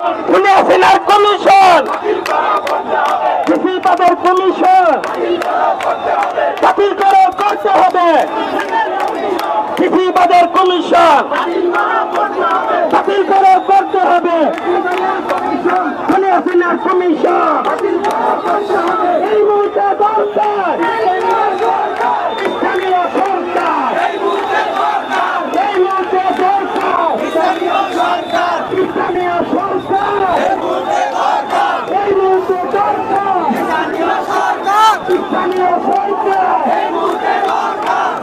খুলে হাসিনার commission. কৃষিপাদের commission. বাতিল করে করতে হবে। কৃষিপাদের কমিশন। বাতিল করে করতে হবে। খুলে কমিশন এই মুহূর্তে দরকার স্থানীয় সরকার এই মুহূর্তে দরকার স্থানীয় সরকার এই মুহূর্তে দরকার স্থানীয় সরকার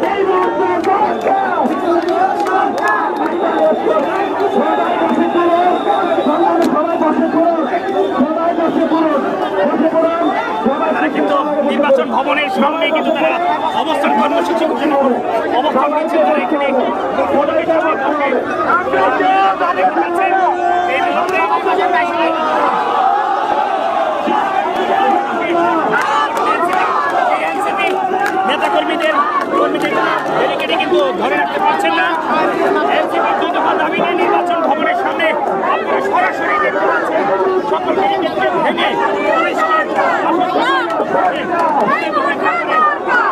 এই মুহূর্তে দরকার সবাই বসে পড়ুন সবাই বসে পড়ুন বসে পড়ুন সবাই তারা কিন্তু নির্বাচন ভবনের সামনে কিন্তু তারা অবস্থান কর্মসূচি ঘোষণা করে অবস্থান করছে তারা এখানে পদবিটা করছে। আপনারা দেখতে পাচ্ছেন, এই মুহূর্তে ANCP নেতাকর্মীদের কর্মীদের ব্যারিকেডে কিন্তু ধরে রাখতে পারছেন না এনসিপি দুই দফা দাবি নিয়ে নির্বাচন ভবনের সামনে আপনারা সরাসরি দেখতে পাচ্ছেন সকল ব্যারিকেডকে ভেঙে পুলিশকে স্থানীয় সরকার এই মুহূর্তে দরকার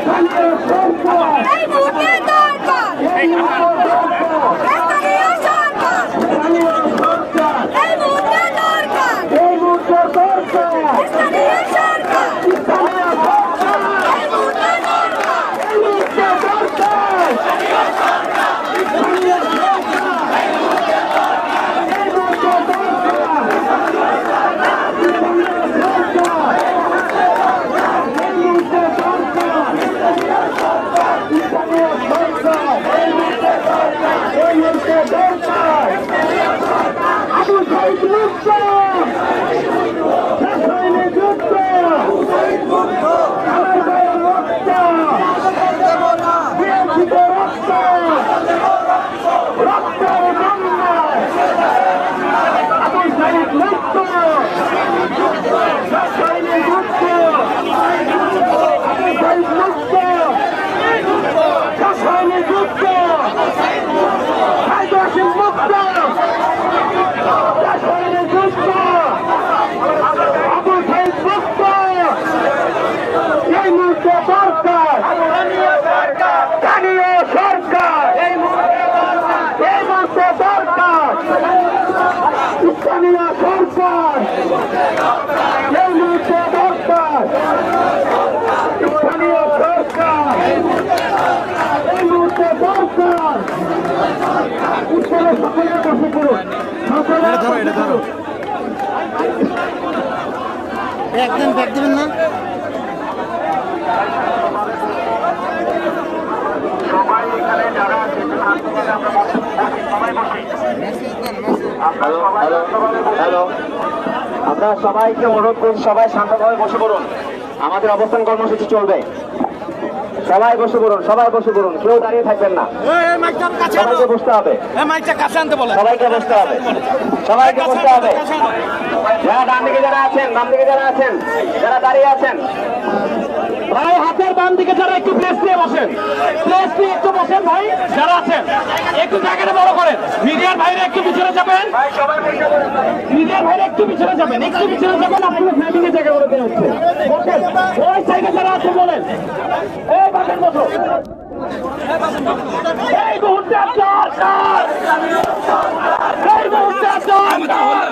স্থানীয় সরকার এই মুহূর্তে দরকার এই মুহূর্তে দরকার স্থানীয় সরকার স্থানীয় সরকার এই মুহূর্তে দরকার এই মুহূর্তে দরকার আবু সাইদ মুক্ত রাসায়নিক যুদ্ধ আমার ভাইয়ের রক্ত বিএনপিতে রক্ত রক্তের বন্যায় আবু সাইদ মুক্ত রাসায়নিক যুদ্ধ আবু সাইদ মুক্ত রাসায়নিক যুদ্ধ হাইড্রোজেন মুক্ত রাসায়নিক যুদ্ধ আবু সাইদ মুক্ত এই মুহূর্তে সরকার স্থানীয় সরকার এই মুহূর্তে সরকার স্থানীয় সরকার এই মুহূর্তে দরকার স্থানীয় সরকার এই মুহূর্তে দরকার উত্তরে সকলে বসে পড়ুন সকলে বসে একদিন ব্যাগ দেবেন না হ্যালো আপনারা সবাইকে অনুরোধ করুন সবাই শান্তভাবে বসে পড়ুন। আমাদের অবস্থান কর্মসূচি চলবে। সবাই বসে পড়ুন সবাই বসে পড়ুন কেউ দাঁড়িয়ে থাকবেন না। সবাইকে বসতে হবে। সবাইকে বসতে হবে। সবাইকে বসতে হবে। যারা ডান দিকে যারা আছেন বাম দিকে যারা আছেন যারা দাঁড়িয়ে আছেন ভাই, হাতের বাম দিকে যারা একটু প্লেস নিয়ে বসেন। প্লেস নিয়ে একটু বসেন ভাই, যারা আছেন, একটু জায়গাটা বড় করেন। মিডিয়ার বাইরে একটু পিছনে যাবেন। মিডিয়ার বাইরে একটু পিছনে যাবেন, একটু পিছনে যাবেন আপনাদের ফ্যামিলি জায়গা বলে দেওয়া হচ্ছে। ওই সাইডে যারা আছেন, বলেন। এই বাসেন বসো। এই মুহূর্তে আপনার এই মুহূর্তে আপনার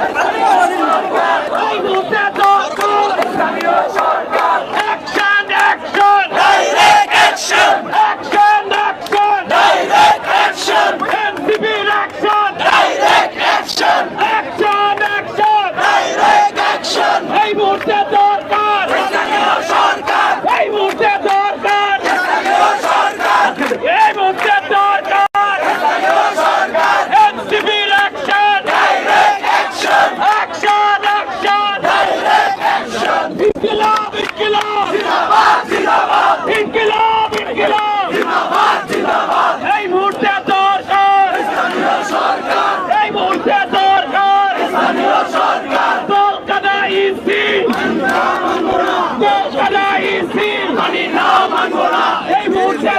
এই মুহূর্তে